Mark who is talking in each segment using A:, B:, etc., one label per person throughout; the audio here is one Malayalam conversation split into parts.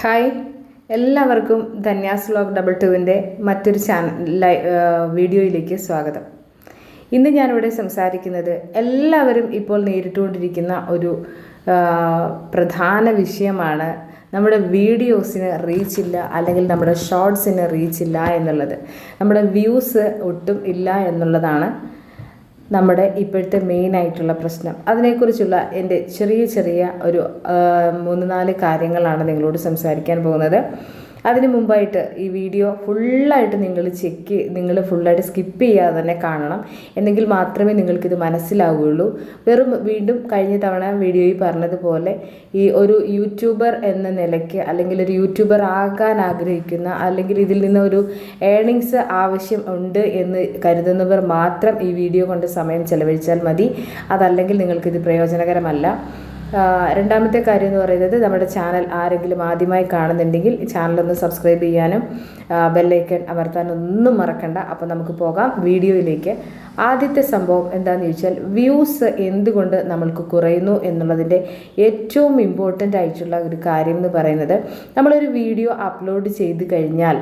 A: ഹായ്. എല്ലാവർക്കും ധന്യാസ് വ്ലോഗ് ഡബിൾ ടുവിന്റെ മറ്റൊരു ചാനൽ വീഡിയോയിലേക്ക് സ്വാഗതം. ഇന്ന് ഞാനിവിടെ സംസാരിക്കുന്നത് എല്ലാവരും ഇപ്പോൾ നേരിട്ടുകൊണ്ടിരിക്കുന്ന ഒരു പ്രധാന വിഷയമാണ് നമ്മുടെ വീഡിയോസിന് റീച്ച് ഇല്ല അല്ലെങ്കിൽ നമ്മുടെ ഷോർട്സിന് റീച്ച് ഇല്ല എന്നുള്ളത്. നമ്മുടെ വ്യൂസ് ഒട്ടും ഇല്ല എന്നുള്ളതാണ് നമ്മുടെ ഇപ്പോഴത്തെ മെയിൻ ആയിട്ടുള്ള പ്രശ്നം. അതിനെക്കുറിച്ചുള്ള എന്റെ ചെറിയ ചെറിയ ഒരു മൂന്ന് നാല് കാര്യങ്ങളാണ് നിങ്ങളോട് സംസാരിക്കാൻ പോകുന്നത്. അതിന് മുമ്പായിട്ട് ഈ വീഡിയോ ഫുള്ളായിട്ട് നിങ്ങൾ ചെക്ക് നിങ്ങൾ ഫുള്ളായിട്ട് സ്കിപ്പ് ചെയ്യാതെ തന്നെ കാണണം. എന്നെങ്കിൽ മാത്രമേ നിങ്ങൾക്കിത് മനസ്സിലാവുകയുള്ളൂ. വെറും വീണ്ടും കഴിഞ്ഞ തവണ വീഡിയോയിൽ പറഞ്ഞതുപോലെ ഈ ഒരു യൂട്യൂബർ എന്ന നിലയ്ക്ക് അല്ലെങ്കിൽ ഒരു യൂട്യൂബർ ആകാൻ ആഗ്രഹിക്കുന്ന അല്ലെങ്കിൽ ഇതിൽ നിന്ന് ഒരു ഏണിങ്സ് ആവശ്യം ഉണ്ട് എന്ന് കരുതുന്നവർ മാത്രം ഈ വീഡിയോ കൊണ്ട് സമയം ചെലവഴിച്ചാൽ മതി. അതല്ലെങ്കിൽ നിങ്ങൾക്കിത് പ്രയോജനകരമല്ല. രണ്ടാമത്തെ കാര്യം എന്ന് പറയുന്നത് നമ്മുടെ ചാനൽ ആരെങ്കിലും ആദ്യമായി കാണുന്നുണ്ടെങ്കിൽ ചാനലൊന്ന് സബ്സ്ക്രൈബ് ചെയ്യാനും ബെല്ലൈക്കൺ അമർത്താനും ഒന്നും മറക്കണ്ട. അപ്പോൾ നമുക്ക് പോകാം വീഡിയോയിലേക്ക്. ആദ്യത്തെ സംഭവം എന്താണെന്ന് ചോദിച്ചാൽ വ്യൂസ് എന്തുകൊണ്ട് നമ്മൾക്ക് കുറയുന്നു എന്നുള്ളതിന്റെ ഏറ്റവും ഇമ്പോർട്ടന്റ് ആയിട്ടുള്ള ഒരു കാര്യം എന്ന് പറയുന്നത് നമ്മളൊരു വീഡിയോ അപ്ലോഡ് ചെയ്ത് കഴിഞ്ഞാൽ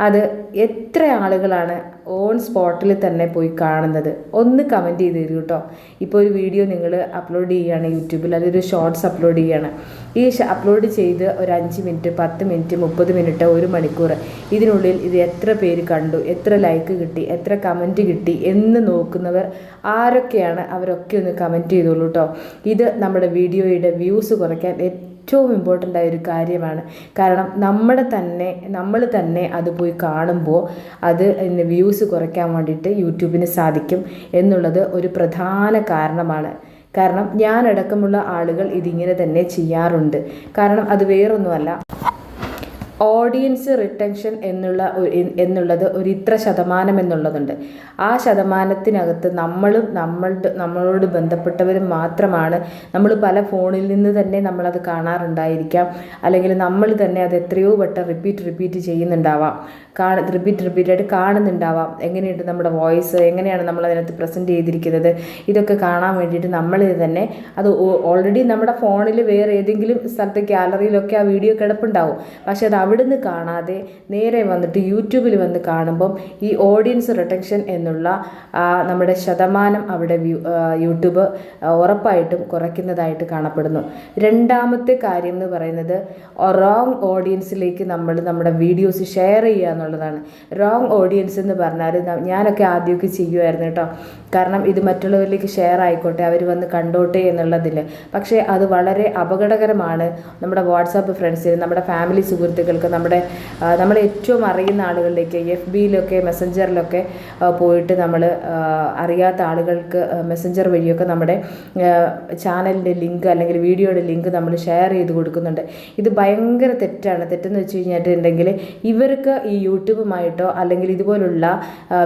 A: അത് എത്ര ആളുകളാണ് ഓൺ സ്പോട്ടിൽ തന്നെ പോയി കാണുന്നത്? ഒന്ന് കമന്റ് ചെയ്ത് തരൂ കേട്ടോ ഇപ്പോൾ ഒരു വീഡിയോ നിങ്ങൾ അപ്ലോഡ് ചെയ്യുകയാണ് യൂട്യൂബിൽ അതൊരു ഷോർട്സ് അപ്ലോഡ് ചെയ്യുകയാണ് ഈ അപ്ലോഡ് ചെയ്ത് ഒരു അഞ്ച് മിനിറ്റ് പത്ത് മിനിറ്റ് മുപ്പത് മിനിറ്റ് ഒരു മണിക്കൂർ ഇതിനുള്ളിൽ ഇത് എത്ര പേര് കണ്ടു എത്ര ലൈക്ക് കിട്ടി എത്ര കമന്റ് കിട്ടി എന്ന് നോക്കുന്നവർ ആരൊക്കെയാണ് അവരൊക്കെ ഒന്ന് കമന്റ് ചെയ്തോളൂ കേട്ടോ ഇത് നമ്മുടെ വീഡിയോയുടെ വ്യൂസ് കുറയ്ക്കാൻ ഏറ്റവും ഇമ്പോർട്ടന്റ് ആയ ഒരു കാര്യമാണ്. കാരണം നമ്മുടെ തന്നെ നമ്മൾ തന്നെ അത് പോയി കാണുമ്പോൾ അത് വ്യൂസ് കുറയ്ക്കാൻ വേണ്ടിയിട്ട് യൂട്യൂബിന് സാധിക്കും എന്നുള്ളത് ഒരു പ്രധാന കാരണമാണ്. കാരണം ഞാനടക്കമുള്ള ആളുകൾ ഇതിങ്ങനെ തന്നെ ചെയ്യാറുണ്ട്. കാരണം അത് വേറൊന്നുമല്ല. ഓഡിയൻസ് റിട്ടൻഷൻ എന്നുള്ള എന്നുള്ളത് ഒരു ഇത്ര ശതമാനം എന്നുള്ളതുണ്ട്. ആ ശതമാനത്തിനകത്ത് നമ്മളും നമ്മളുടെ നമ്മളോട് ബന്ധപ്പെട്ടവരും മാത്രമാണ് നമ്മൾ പല ഫോണിൽ നിന്ന് തന്നെ നമ്മളത് കാണാറുണ്ടായിരിക്കാം. അല്ലെങ്കിൽ നമ്മൾ തന്നെ അത് എത്രയോ വട്ടം റിപ്പീറ്റ് റിപ്പീറ്റ് ചെയ്യുന്നുണ്ടാവാം. കാണ റിപ്പീറ്റ് റിപ്പീറ്റായിട്ട് കാണുന്നുണ്ടാവാം. എങ്ങനെയുണ്ട് നമ്മുടെ വോയിസ് എങ്ങനെയാണ് നമ്മൾ അതിനകത്ത് പ്രസന്റ് ചെയ്തിരിക്കുന്നത്? ഇതൊക്കെ കാണാൻ വേണ്ടിയിട്ട് നമ്മൾ തന്നെ അത് ഓൾറെഡി നമ്മുടെ ഫോണിൽ വേറെ ഏതെങ്കിലും സ്ഥലത്ത് ഗാലറിയിലൊക്കെ ആ വീഡിയോ കിടപ്പുണ്ടാവും. പക്ഷേ അത് അവിടുന്ന് കാണാതെ നേരെ വന്നിട്ട് യൂട്യൂബിൽ വന്ന് കാണുമ്പം ഈ ഓഡിയൻസ് റിട്ടൻഷൻ എന്നുള്ള നമ്മുടെ ശതമാനം അവിടെ യൂട്യൂബ് ഉറപ്പായിട്ടും കുറയ്ക്കുന്നതായിട്ട് കാണപ്പെടുന്നു. രണ്ടാമത്തെ കാര്യം എന്ന് പറയുന്നത് റോങ് ഓഡിയൻസിലേക്ക് നമ്മൾ നമ്മുടെ വീഡിയോസ് ഷെയർ ചെയ്യുക എന്നുള്ളതാണ്. റോങ് ഓഡിയൻസ് എന്ന് പറഞ്ഞാൽ ഞാനൊക്കെ ആദ്യമൊക്കെ ചെയ്യുമായിരുന്നു കേട്ടോ. കാരണം ഇത് മറ്റുള്ളവരിലേക്ക് ഷെയർ ആയിക്കോട്ടെ അവർ വന്ന് കണ്ടോട്ടെ എന്നുള്ളതിൽ പക്ഷേ അത് വളരെ അപകടകരമാണ് നമ്മുടെ വാട്സാപ്പ് ഫ്രണ്ട്സിന് നമ്മുടെ ഫാമിലി സുഹൃത്തുക്കൾക്ക് നമ്മുടെ നമ്മൾ ഏറ്റവും അറിയുന്ന ആളുകളിലേക്ക് എഫ് ബിയിലൊക്കെ മെസ്സഞ്ചറിലൊക്കെ പോയിട്ട് നമ്മൾ അറിയാത്ത ആളുകൾക്ക് മെസ്സഞ്ചർ വഴിയൊക്കെ നമ്മുടെ ചാനലിന്റെ ലിങ്ക് അല്ലെങ്കിൽ വീഡിയോയുടെ ലിങ്ക് നമ്മൾ ഷെയർ ചെയ്ത് കൊടുക്കുന്നുണ്ട്. ഇത് ഭയങ്കര തെറ്റാണ്. തെറ്റെന്ന് വെച്ച് കഴിഞ്ഞിട്ടുണ്ടെങ്കിൽ ഇവർക്ക് ഈ യൂട്യൂബുമായിട്ടോ അല്ലെങ്കിൽ ഇതുപോലുള്ള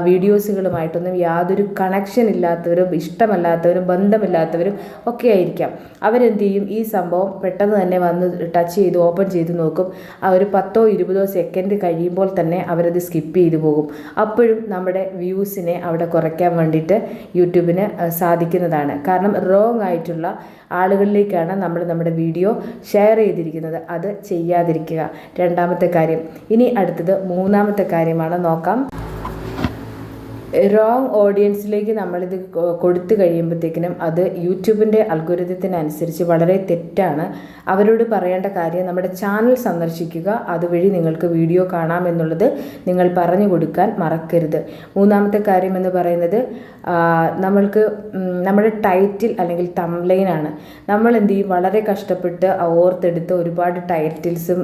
A: വീഡിയോസുകളുമായിട്ടൊന്നും യാതൊരു കണക്ഷൻ ഇല്ലാത്തവരും ഇഷ്ടമല്ലാത്തവരും ബന്ധമില്ലാത്തവരും ഒക്കെ ആയിരിക്കാം. അവരെന്ത് ചെയ്യും? ഈ സംഭവം പെട്ടെന്ന് തന്നെ വന്ന് ടച്ച് ചെയ്ത് ഓപ്പൺ ചെയ്ത് നോക്കും. ആ ഒരു പത്തോ ഇരുപതോ സെക്കൻഡ് കഴിയുമ്പോൾ തന്നെ അവരത് സ്കിപ്പ് ചെയ്തു പോകും. അപ്പോഴും നമ്മുടെ വ്യൂസിനെ അവിടെ കുറയ്ക്കാൻ വേണ്ടിയിട്ട് യൂട്യൂബിന് സാധിക്കുന്നതാണ്. കാരണം റോങ് ആയിട്ടുള്ള ആളുകളിലേക്കാണ് നമ്മൾ നമ്മുടെ വീഡിയോ ഷെയർ ചെയ്തിരിക്കുന്നത്. അത് ചെയ്യാതിരിക്കുക. രണ്ടാമത്തെ കാര്യം. ഇനി അടുത്തത് മൂന്നാമത്തെ കാര്യമാണ്. നോക്കാം. റോങ് ഓഡിയൻസിലേക്ക് നമ്മളിത് കൊടുത്തു കഴിയുമ്പോഴത്തേക്കിനും അത് യൂട്യൂബിന്റെ അൽഗോരിതത്തിനനുസരിച്ച് വളരെ തെറ്റാണ്. അവരോട് പറയേണ്ട കാര്യം നമ്മുടെ ചാനൽ സന്ദർശിക്കുക. അതുവഴി നിങ്ങൾക്ക് വീഡിയോ കാണാമെന്നുള്ളത് നിങ്ങൾ പറഞ്ഞു കൊടുക്കാൻ മറക്കരുത്. മൂന്നാമത്തെ കാര്യം എന്ന് പറയുന്നത് നമ്മൾക്ക് നമ്മുടെ ടൈറ്റിൽ അല്ലെങ്കിൽ തംലൈനാണ് നമ്മൾ എന്ത് ചെയ്യും? വളരെ കഷ്ടപ്പെട്ട് ഓർത്തെടുത്ത് ഒരുപാട് ടൈറ്റിൽസും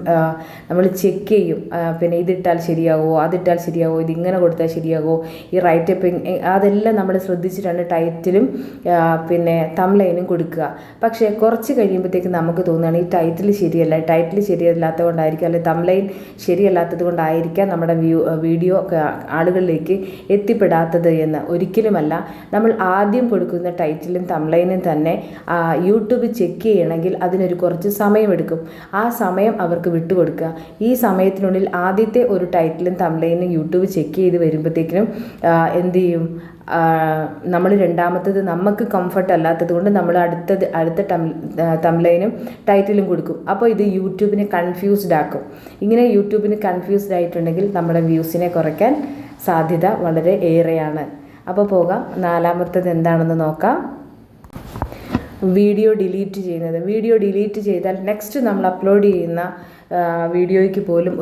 A: നമ്മൾ ചെക്ക് ചെയ്യും. പിന്നെ ഇതിട്ടാൽ ശരിയാവോ? അതിട്ടാൽ ശരിയാവോ? ഇതിങ്ങനെ കൊടുത്താൽ ശരിയാകുമോ ഈ റൈറ്റ് അപ്പിങ് അതെല്ലാം നമ്മൾ ശ്രദ്ധിച്ചിട്ടാണ് ടൈറ്റിലും പിന്നെ തംലൈനും കൊടുക്കുക. പക്ഷേ കുറച്ച് കഴിയുമ്പോഴത്തേക്ക് നമുക്ക് തോന്നുകയാണ് ഈ ടൈറ്റിൽ ശരിയല്ല. ടൈറ്റിൽ ശരിയല്ലാത്തത് കൊണ്ടായിരിക്കും അല്ലെങ്കിൽ തംലൈൻ ശരിയല്ലാത്തത് കൊണ്ടായിരിക്കാം നമ്മുടെ വ്യൂ വീഡിയോ ആളുകളിലേക്ക് എത്തിപ്പെടാത്തത് എന്ന്. ഒരിക്കലുമല്ല നമ്മൾ ആദ്യം കൊടുക്കുന്ന ടൈറ്റിലും തംലൈനും തന്നെ യൂട്യൂബ് ചെക്ക് ചെയ്യണമെങ്കിൽ അതിനൊരു കുറച്ച് സമയമെടുക്കും. ആ സമയം അവർക്ക് വിട്ടുകൊടുക്കുക. ഈ സമയത്തിനുള്ളിൽ ആദ്യത്തെ ഒരു ടൈറ്റിലും തംലൈനും യൂട്യൂബ് ചെക്ക് ചെയ്ത് വരുമ്പോഴത്തേക്കിനും എന്ത് ചെയ്യും നമ്മൾ രണ്ടാമത്തത് നമുക്ക് കംഫർട്ട് അല്ലാത്തത് കൊണ്ട് നമ്മൾ അടുത്തത് അടുത്ത ടം തംലൈനും ടൈറ്റിലും കൊടുക്കും. അപ്പോൾ ഇത് യൂട്യൂബിനെ കൺഫ്യൂസ്ഡ് ആക്കും. ഇങ്ങനെ യൂട്യൂബിന് കൺഫ്യൂസ്ഡ് ആയിട്ടുണ്ടെങ്കിൽ നമ്മുടെ വ്യൂസിനെ കുറയ്ക്കാൻ സാധ്യത വളരെ ഏറെയാണ്. അപ്പോൾ പോകാം. നാലാമത്തത് എന്താണെന്ന് നോക്കാം. വീഡിയോ ഡിലീറ്റ് ചെയ്യുന്നത്. വീഡിയോ ഡിലീറ്റ് ചെയ്താൽ നെക്സ്റ്റ് നമ്മൾ അപ്ലോഡ് ചെയ്യുന്ന വീഡിയോയ്ക്ക് പോലും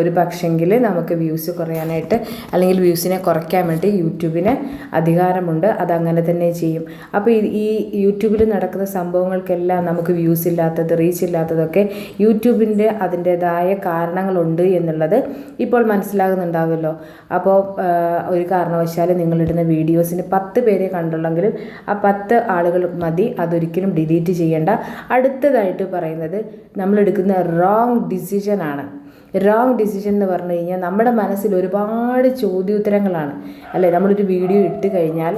A: ഒരു പക്ഷെങ്കിൽ നമുക്ക് വ്യൂസ് കുറയാനായിട്ട് അല്ലെങ്കിൽ വ്യൂസിനെ കുറയ്ക്കാൻ വേണ്ടി യൂട്യൂബിന് അധികാരമുണ്ട്. അതങ്ങനെ തന്നെ ചെയ്യും. അപ്പോൾ ഈ യൂട്യൂബിൽ നടക്കുന്ന സംഭവങ്ങൾക്കെല്ലാം നമുക്ക് വ്യൂസ് ഇല്ലാത്തത് റീച്ച് ഇല്ലാത്തതൊക്കെ യൂട്യൂബിന്റെ അതിന്റേതായ കാരണങ്ങളുണ്ട് എന്നുള്ളത് ഇപ്പോൾ മനസ്സിലാകുന്നുണ്ടാവുമല്ലോ. അപ്പോൾ ഒരു കാരണവശാലും നിങ്ങളിടുന്ന വീഡിയോസിന് പത്ത് പേരെ കണ്ടുള്ളെങ്കിലും ആ പത്ത് ആളുകൾ മതി. അതൊരിക്കലും ഡിലീറ്റ് ചെയ്യേണ്ട. അടുത്തതായിട്ട് പറയുന്നത് നമ്മളെടുക്കുന്ന റോങ് ഡിസിഷനാണ് റോങ് ഡിസിഷൻ എന്ന് പറഞ്ഞു കഴിഞ്ഞാൽ നമ്മുടെ മനസ്സിൽ ഒരുപാട് ചോദ്യോത്തരങ്ങളാണ്. അല്ലേ? നമ്മളൊരു വീഡിയോ ഇട്ട് കഴിഞ്ഞാൽ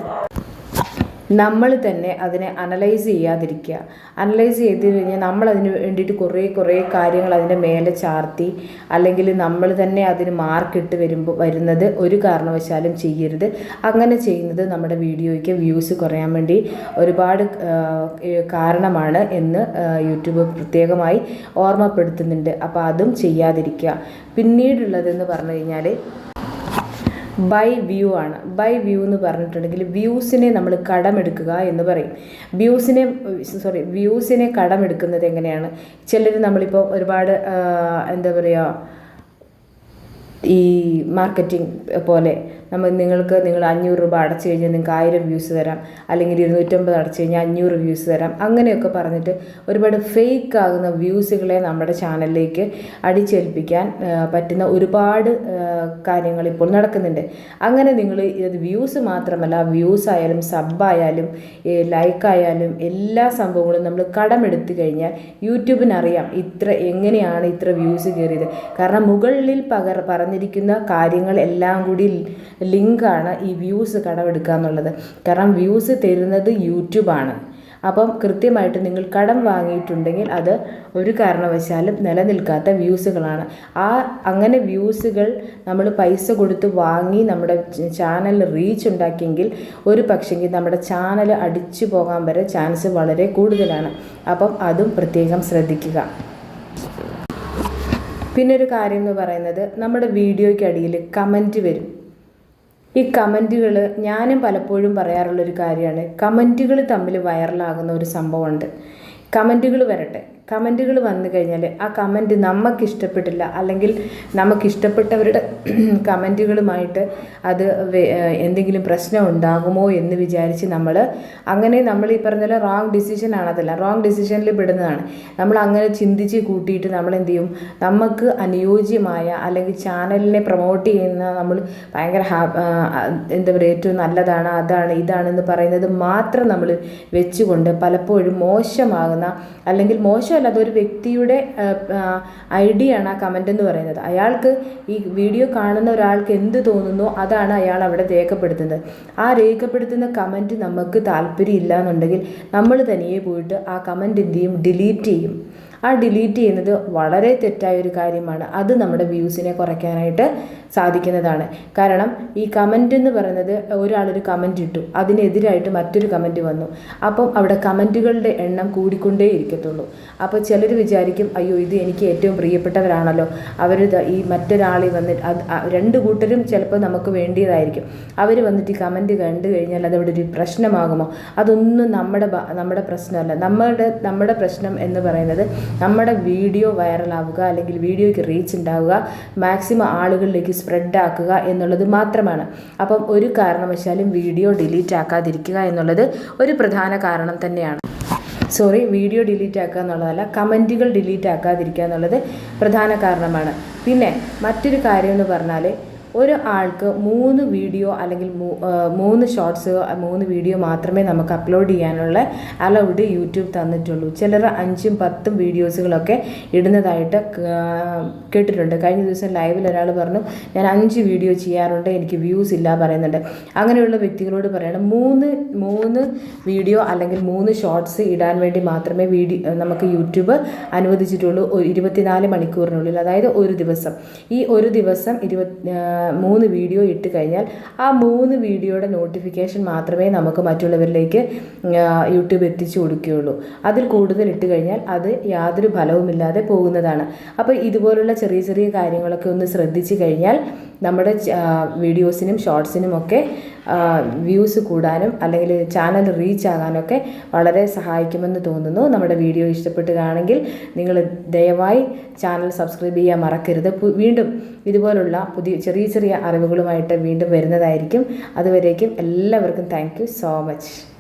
A: നമ്മൾ തന്നെ അതിനെ അനലൈസ് ചെയ്യാതിരിക്കുക. അനലൈസ് ചെയ്ത് കഴിഞ്ഞാൽ നമ്മൾ അതിന് വേണ്ടിയിട്ട് കുറേ കുറേ കാര്യങ്ങൾ അതിന്റെ മേലെ ചാർത്തി അല്ലെങ്കിൽ നമ്മൾ തന്നെ അതിന് മാർക്കിട്ട് വരുമ്പോൾ വരുന്നത് ഒരു കാരണവശാലും ചെയ്യരുത്. അങ്ങനെ ചെയ്യുന്നത് നമ്മുടെ വീഡിയോയ്ക്ക് വ്യൂസ് കുറയാൻ വേണ്ടി ഒരുപാട് കാരണമാണ് എന്ന് യൂട്യൂബ് പ്രത്യേകമായി ഓർമ്മപ്പെടുത്തുന്നുണ്ട്. അപ്പോൾ അതും ചെയ്യാതിരിക്കുക. പിന്നീടുള്ളതെന്ന് പറഞ്ഞു കഴിഞ്ഞാൽ ബൈ വ്യൂ ആണ്. ബൈ വ്യൂ എന്ന് പറഞ്ഞിട്ടുണ്ടെങ്കിൽ വ്യൂസിനെ നമ്മൾ കടമെടുക്കുക എന്ന് പറയും. വ്യൂസിനെ സോറി വ്യൂസിനെ കടമെടുക്കുന്നത് എങ്ങനെയാണ്? ചിലർ നമ്മളിപ്പോൾ ഒരുപാട് എന്താ പറയുക ഈ മാർക്കറ്റിംഗ് പോലെ നമ്മൾ നിങ്ങൾക്ക് നിങ്ങൾ അഞ്ഞൂറ് രൂപ അടച്ചു കഴിഞ്ഞാൽ നിങ്ങൾക്ക് ആയിരം വ്യൂസ് തരാം. അല്ലെങ്കിൽ ഇരുന്നൂറ്റമ്പത് അടച്ചു കഴിഞ്ഞാൽ അഞ്ഞൂറ് വ്യൂസ് തരാം. അങ്ങനെയൊക്കെ പറഞ്ഞിട്ട് ഒരുപാട് ഫേക്ക് ആകുന്ന വ്യൂസുകളെ നമ്മുടെ ചാനലിലേക്ക് അടിച്ചേൽപ്പിക്കാൻ പറ്റുന്ന ഒരുപാട് കാര്യങ്ങൾ ഇപ്പോൾ നടക്കുന്നുണ്ട്. അങ്ങനെ നിങ്ങൾ ഇത് വ്യൂസ് മാത്രമല്ല വ്യൂസ് ആയാലും സബായാലും ലൈക്കായാലും എല്ലാ സംഭവങ്ങളും നമ്മൾ കടമെടുത്തു കഴിഞ്ഞാൽ യൂട്യൂബിനറിയാം ഇത്ര എങ്ങനെയാണ് ഇത്ര വ്യൂസ് കയറിയത്. കാരണം മുകളിൽ പകർ പറഞ്ഞിരിക്കുന്ന കാര്യങ്ങൾ എല്ലാം കൂടി ലിങ്കാണ് ഈ വ്യൂസ് കടമെടുക്കുക എന്നുള്ളത്. കാരണം വ്യൂസ് തരുന്നത് യൂട്യൂബാണ് അപ്പം കൃത്യമായിട്ട് നിങ്ങൾ കടം വാങ്ങിയിട്ടുണ്ടെങ്കിൽ അത് ഒരു കാരണവശാലും നിലനിൽക്കാത്ത വ്യൂസുകളാണ് ആ അങ്ങനെ വ്യൂസുകൾ നമ്മൾ പൈസ കൊടുത്ത് വാങ്ങി നമ്മുടെ ചാനൽ റീച്ച് ഉണ്ടാക്കിയെങ്കിൽ ഒരു പക്ഷെങ്കിൽ നമ്മുടെ ചാനൽ അടിച്ചു പോകാൻ വരെ ചാൻസ് വളരെ കൂടുതലാണ്. അപ്പം അതും പ്രത്യേകം ശ്രദ്ധിക്കുക. പിന്നെ ഒരു കാര്യം എന്ന് പറയുന്നത് നമ്മുടെ വീഡിയോയ്ക്കടിയിൽ കമന്റ് വരും. ഈ കമന്റുകൾ ഞാനും പലപ്പോഴും പറയാറുള്ളൊരു കാര്യമാണ്. കമന്റുകൾ തമ്മിൽ വൈറലാകുന്ന ഒരു സംഭവമുണ്ട്. കമന്റുകൾ വരട്ടെ. കമന്റുകൾ വന്നു കഴിഞ്ഞാൽ ആ കമന്റ് നമുക്ക് ഇഷ്ടപ്പെട്ടില്ല അല്ലെങ്കിൽ നമുക്ക് ഇഷ്ടപ്പെട്ടവരുടെ കമന്റുകളുമായിട്ട് അത് എന്തെങ്കിലും പ്രശ്നം ഉണ്ടാകുമോ എന്ന് വിചാരിച്ച് നമ്മൾ അങ്ങനെ നമ്മൾ ഈ പറഞ്ഞ റോങ് ഡിസിഷൻ ആണതല്ല റോങ് ഡിസിഷനിൽ പെടുന്നതാണ്. നമ്മൾ അങ്ങനെ ചിന്തിച്ച് കൂട്ടിയിട്ട് നമ്മൾ എന്ത് ചെയ്യും നമുക്ക് അനുയോജ്യമായ അല്ലെങ്കിൽ ചാനലിനെ പ്രൊമോട്ട് ചെയ്യുന്ന നമ്മൾ ഭയങ്കര എന്താ പറയുക ഏറ്റവും നല്ലതാണ് അതാണ് ഇതാണെന്ന് പറയുന്നത് മാത്രം നമ്മൾ വെച്ചുകൊണ്ട് പലപ്പോഴും മോശമാകുന്ന അല്ലെങ്കിൽ മോശം മോശമല്ല അതൊരു വ്യക്തിയുടെ ഐഡിയ ആണ് ആ കമന്റ് എന്ന് പറയുന്നത്. അയാൾക്ക് ഈ വീഡിയോ കാണുന്ന ഒരാൾക്ക് എന്ത് തോന്നുന്നു അതാണ് അയാൾ അവിടെ രേഖപ്പെടുത്തുന്നത്. ആ രേഖപ്പെടുത്തുന്ന കമന്റ് നമുക്ക് താല്പര്യം ഇല്ല എന്നുണ്ടെങ്കിൽ നമ്മൾ തനിയെ പോയിട്ട് ആ കമന്റ് എന്ത് ചെയ്യും? ഡിലീറ്റ് ചെയ്യും. ആ ഡിലീറ്റ് ചെയ്യുന്നത് വളരെ തെറ്റായ ഒരു കാര്യമാണ്. അത് നമ്മുടെ വ്യൂസിനെ കുറയ്ക്കാനായിട്ട് സാധിക്കുന്നതാണ്. കാരണം ഈ കമന്റ് എന്ന് പറയുന്നത് ഒരാളൊരു കമന്റ് ഇട്ടു. അതിനെതിരായിട്ട് മറ്റൊരു കമന്റ് വന്നു. അപ്പം അവിടെ കമന്റുകളുടെ എണ്ണം കൂടിക്കൊണ്ടേ ഇരിക്കത്തുള്ളൂ. അപ്പോൾ ചിലർ വിചാരിക്കും അയ്യോ ഇത് എനിക്ക് ഏറ്റവും പ്രിയപ്പെട്ടവരാണല്ലോ. അവർ ഈ മറ്റൊരാളി വന്നിട്ട് അത് രണ്ട് കൂട്ടരും ചിലപ്പോൾ നമുക്ക് വേണ്ടിയതായിരിക്കും. അവർ വന്നിട്ട് ഈ കമന്റ് കണ്ടു കഴിഞ്ഞാൽ അതവിടെ ഒരു പ്രശ്നമാകുമോ? അതൊന്നും നമ്മുടെ നമ്മുടെ പ്രശ്നമല്ല. നമ്മുടെ നമ്മുടെ പ്രശ്നം എന്ന് പറയുന്നത് നമ്മുടെ വീഡിയോ വൈറലാവുക അല്ലെങ്കിൽ വീഡിയോയ്ക്ക് റീച്ച് ഉണ്ടാവുക മാക്സിമം ആളുകളിലേക്ക് സ്പ്രെഡ് ആക്കുക എന്നുള്ളത് മാത്രമാണ്. അപ്പം ഒരു കാരണവശാലും വീഡിയോ ഡിലീറ്റ് ആക്കാതിരിക്കുക എന്നുള്ളത് ഒരു പ്രധാന കാരണം തന്നെയാണ്. സോറി വീഡിയോ ഡിലീറ്റ് ആക്കുക എന്നുള്ളതല്ല കമന്റുകൾ ഡിലീറ്റ് ആക്കാതിരിക്കുക എന്നുള്ളത് പ്രധാന കാരണമാണ്. പിന്നെ മറ്റൊരു കാര്യം എന്ന് പറഞ്ഞാൽ ഒരു ആൾക്ക് മൂന്ന് വീഡിയോ അല്ലെങ്കിൽ മൂന്ന് ഷോർട്സ് മൂന്ന് വീഡിയോ മാത്രമേ നമുക്ക് അപ്ലോഡ് ചെയ്യാനുള്ള അലൗഡ് യൂട്യൂബ് തന്നിട്ടുള്ളൂ. ചിലർ അഞ്ചും പത്തും വീഡിയോസുകളൊക്കെ ഇടുന്നതായിട്ട് കേട്ടിട്ടുണ്ട്. കഴിഞ്ഞ ദിവസം ലൈവിൽ ഒരാൾ പറഞ്ഞു ഞാൻ അഞ്ച് വീഡിയോ ചെയ്യാറുണ്ട് എനിക്ക് വ്യൂസ് ഇല്ല പറയുന്നുണ്ട്. അങ്ങനെയുള്ള വ്യക്തികളോട് പറയണം മൂന്ന് മൂന്ന് വീഡിയോ അല്ലെങ്കിൽ മൂന്ന് ഷോർട്സ് ഇടാൻ വേണ്ടി മാത്രമേ വീഡിയോ നമുക്ക് യൂട്യൂബ് അനുവദിച്ചിട്ടുള്ളൂ ഇരുപത്തിനാല് മണിക്കൂറിനുള്ളിൽ അതായത് ഒരു ദിവസം. ഈ ഒരു ദിവസം ഇരുപത്തി മൂന്ന് വീഡിയോ ഇട്ട് കഴിഞ്ഞാൽ ആ മൂന്ന് വീഡിയോയുടെ നോട്ടിഫിക്കേഷൻ മാത്രമേ നമുക്ക് മറ്റുള്ളവരിലേക്ക് യൂട്യൂബ് എത്തിച്ചു കൊടുക്കുകയുള്ളൂ. അതിൽ കൂടുതൽ ഇട്ട് കഴിഞ്ഞാൽ അത് യാതൊരു ഫലവുമില്ലാതെ പോകുന്നതാണ്. അപ്പോൾ ഇതുപോലുള്ള ചെറിയ ചെറിയ കാര്യങ്ങളൊക്കെ ഒന്ന് ശ്രദ്ധിച്ചു കഴിഞ്ഞാൽ നമ്മുടെ വീഡിയോസിനും ഷോർട്സിനും ഒക്കെ വ്യൂസ് കൂടാനും അല്ലെങ്കിൽ ചാനൽ റീച്ച് ആകാനൊക്കെ വളരെ സഹായിക്കുമെന്ന് തോന്നുന്നു. നമ്മുടെ വീഡിയോ ഇഷ്ടപ്പെട്ടുകയാണെങ്കിൽ നിങ്ങൾ ദയവായി ചാനൽ സബ്സ്ക്രൈബ് ചെയ്യാൻ മറക്കരുത്. വീണ്ടും ഇതുപോലുള്ള പുതിയ ചെറിയ ചെറിയ അറിവുകളുമായിട്ട് വീണ്ടും വരുന്നതായിരിക്കും. അതുവരേക്കും എല്ലാവർക്കും താങ്ക് സോ മച്ച്.